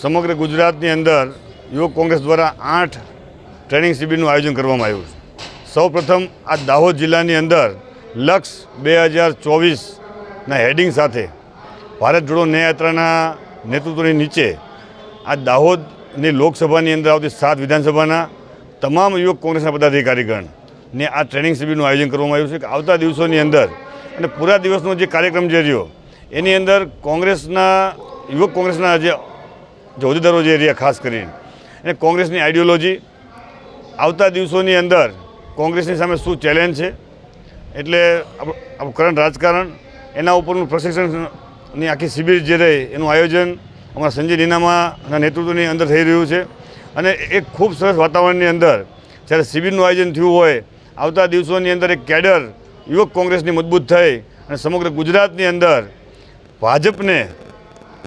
સમગ્ર ગુજરાતની અંદર યુવક કોંગ્રેસ દ્વારા આઠ ટ્રેનિંગ શિબિરનું આયોજન કરવામાં આવ્યું છે. સૌ પ્રથમ આ દાહોદ જિલ્લાની અંદર લક્ષ બે હજાર ચોવીસના હેડિંગ સાથે ભારત જોડો ન્યાયયાત્રાના નેતૃત્વની નીચે આ દાહોદની લોકસભાની અંદર આવતી સાત વિધાનસભાના તમામ યુવક કોંગ્રેસના પદાધિકારીગણ ને આ ટ્રેનિંગ શિબિરનું આયોજન કરવામાં આવ્યું છે કે આવતા દિવસોની અંદર અને પૂરા દિવસનો જે કાર્યક્રમ જે રહ્યો, એની અંદર કોંગ્રેસના, યુવક કોંગ્રેસના જે જે હોદ્દેદારો જે એરિયા ખાસ કરીને. અને કોંગ્રેસની આઈડિયોલોજી આવતા દિવસોની અંદર કોંગ્રેસની સામે શું ચેલેન્જ છે? એટલે કરંટ રાજકારણ, એના ઉપરનું પ્રશિક્ષણની આખી શિબિર જે રહી, એનું આયોજન અમારા સંજય નીનામાના નેતૃત્વની અંદર થઈ રહ્યું છે. અને એક ખૂબ સરસ વાતાવરણની અંદર જ્યારે શિબિરનું આયોજન થયું હોય, આવતા દિવસોની અંદર એક કેડર યુવક કોંગ્રેસની મજબૂત થઈ અને સમગ્ર ગુજરાતની અંદર ભાજપને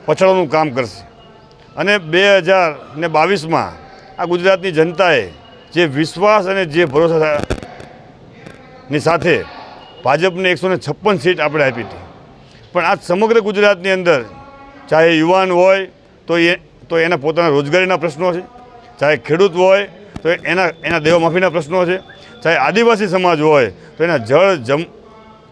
પછાડવાનું કામ કરશે. અને બે હજાર ને બાવીસમાં આ ગુજરાતની જનતાએ જે વિશ્વાસ અને જે ભરોસા ની સાથે ભાજપને એકસો ને છપ્પન સીટ આપણે આપી હતી. પણ આ સમગ્ર ગુજરાતની અંદર ચાહે યુવાન હોય તો એ તો એના પોતાના રોજગારીના પ્રશ્નો છે, ચાહે ખેડૂત હોય તો એના એના દેવામાફીના પ્રશ્નો છે, ચાહે આદિવાસી સમાજ હોય તો એના જળ, જમ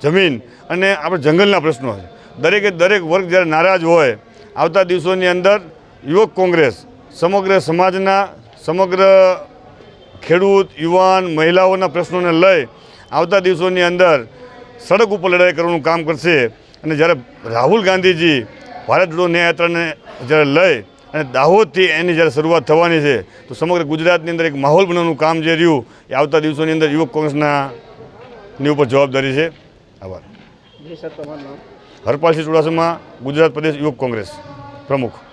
જમીન અને આપણે જંગલના પ્રશ્નો છે. દરેકે દરેક વર્ગ જ્યારે નારાજ હોય, આવતા દિવસોની અંદર યુવક કોંગ્રેસ સમગ્ર સમાજના સમગ્ર ખેડૂત યુવાન મહિલાઓના પ્રશ્નોને લઈ આવતા દિવસોની અંદર સડક ઉપર લડાઈ કરવાનું કામ કરશે. અને જ્યારે રાહુલ ગાંધીજી ભારત જોડો ન્યાયયાત્રાને જ્યારે લઈ અને દાહોદથી એની જ્યારે શરૂઆત થવાની છે તો સમગ્ર ગુજરાતની અંદર એક માહોલ બનાવવાનું કામ જે રહ્યું એ આવતા દિવસોની અંદર યુવક કોંગ્રેસના ની ઉપર જવાબદારી છે. આભાર. હરપાલસિંહ ચુડાસમા ગુજરાત પ્રદેશ યુવક કોંગ્રેસ પ્રમુખ.